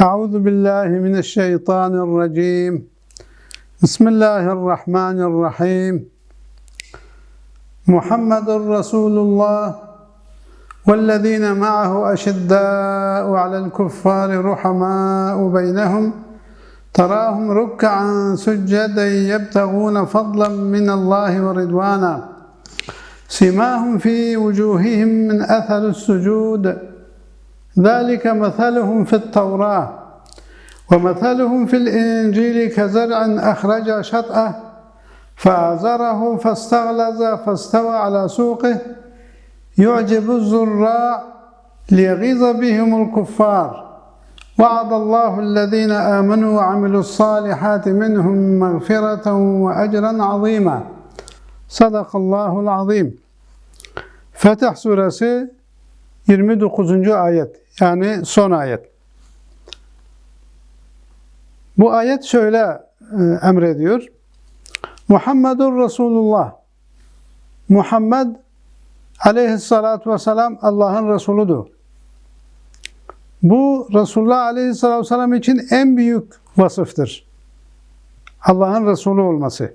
أعوذ بالله من الشيطان الرجيم. بسم الله الرحمن الرحيم. محمد رسول الله والذين معه أشداء على الكفار رحماء بينهم تراهم ركعا سجدا يبتغون فضلا من الله ورضوانا سماهم في وجوههم من أثر السجود. ذلك مثلهم في التوراة ومثلهم في الإنجيل كزرع أخرج شطأه فآزره فاستغلظ فاستوى على سوقه يعجب الزراع ليغيظ بهم الكفار. وعد الله الذين آمنوا وعملوا الصالحات منهم مغفرة وأجرا عظيما. صدق الله العظيم. Fetih Suresi 29. ayet yani son ayet. Bu ayet şöyle e, emrediyor. Muhammedur Resulullah. Muhammed aleyhissalatu vesselam Allah'ın Resuludur. Bu Resulullah aleyhissalatu vesselam için en büyük vasıftır. Allah'ın Resulü olması.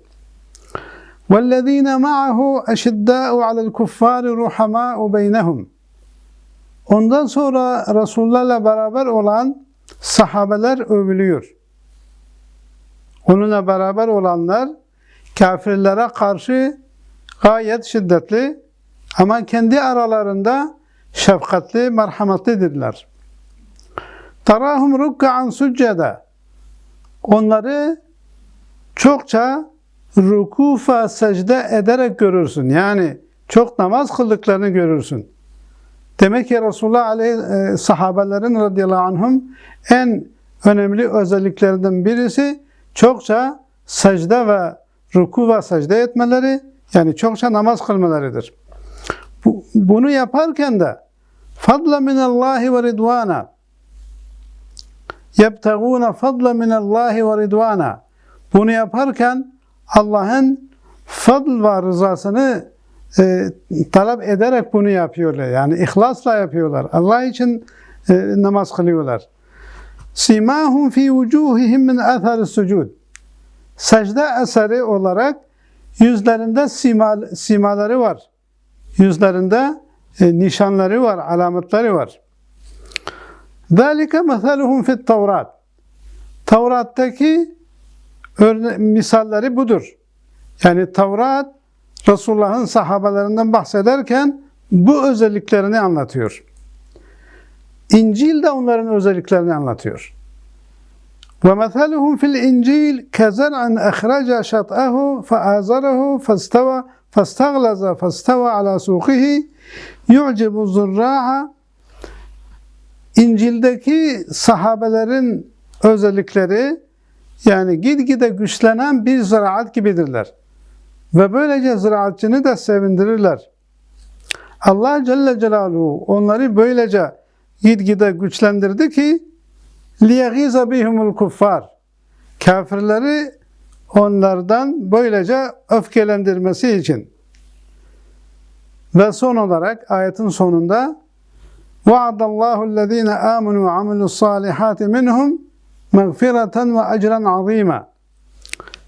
وَالَّذ۪ينَ مَعَهُ اَشِدَّاءُ عَلَى الْكُفَّارِ رُحَمَاءُ بَيْنَهُمْ Ondan sonra Resulullah'la beraber olan sahabeler övülüyor. Onunla beraber olanlar kafirlere karşı gayet şiddetli ama kendi aralarında şefkatli, merhametlidirler. Tarahum rukkan succeda. Onları çokça rukufa secde ederek görürsün. Yani çok namaz kıldıklarını görürsün. Demek ki Resulullah aleyhi e, sahabelerin radıyallahu anhum en önemli özelliklerinden birisi çokça secde ve ruku ve secde etmeleri yani çokça namaz kılmalarıdır. Bu, bunu yaparken de fadla minallahi ve ridvana yebtaguna fadla minallahi ve ridvana bunu yaparken Allah'ın fadl ve rızasını e, talep ederek bunu yapıyorlar. Yani ihlasla yapıyorlar. Allah için e, namaz kılıyorlar. Simahum fi vucuhihim min athar sucud. Secde eseri olarak yüzlerinde sima, simaları var. Yüzlerinde e, nişanları var, alametleri var. Zalika meseluhum fit Tevrat. Tevrat'taki örne misalleri budur. Yani Tevrat Resulullah'ın sahabelerinden bahsederken bu özelliklerini anlatıyor. İncil de onların özelliklerini anlatıyor. وَمَثَلُهُمْ فِي الْاِنْجِيلِ كَزَرْعًا اَخْرَجَ شَطْأَهُ فَآزَرَهُ فَاسْتَوَى فَاسْتَغْلَزَ فَاسْتَوَى عَلَى سُوقِهِ يُعْجِبُ الزُّرَّاعَ İncil'deki sahabelerin özellikleri yani gitgide güçlenen bir ziraat gibidirler. Ve böylece ziraatçını da sevindirirler. Allah Celle Celaluhu onları böylece gitgide güçlendirdi ki لِيَغِيزَ بِهُمُ الْكُفَّارِ Kafirleri onlardan böylece öfkelendirmesi için. Ve son olarak ayetin sonunda وَعَدَ اللّٰهُ الَّذ۪ينَ آمَنُوا وَعَمِلُوا الصَّالِحَاتِ مِنْهُمْ مَغْفِرَةً وَاَجْرًا عَظ۪يمًا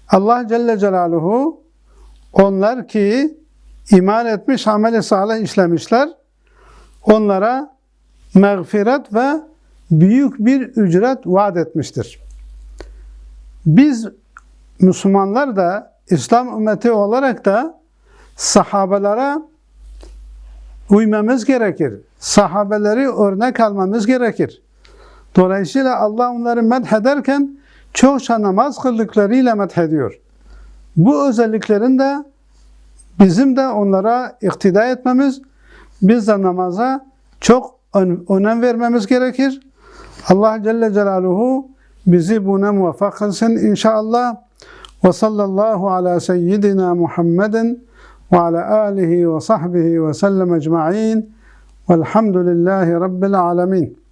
Allah Celle Celaluhu onlar ki iman etmiş, amel-i salih işlemişler, onlara mağfiret ve büyük bir ücret vaat etmiştir. Biz Müslümanlar da İslam ümmeti olarak da sahabelere uymamız gerekir. Sahabeleri örnek almamız gerekir. Dolayısıyla Allah onları medhederken çokça namaz kıldıklarıyla medhediyor. Bu özelliklerin de bizim de onlara iktida etmemiz, biz de namaza çok önem vermemiz gerekir. Allah Celle Celaluhu bizi buna muvaffak kılsın inşallah. Ve sallallahu ala seyyidina Muhammedin ve ala alihi ve sahbihi ve sellem ecma'in. Velhamdülillahi Rabbil alemin.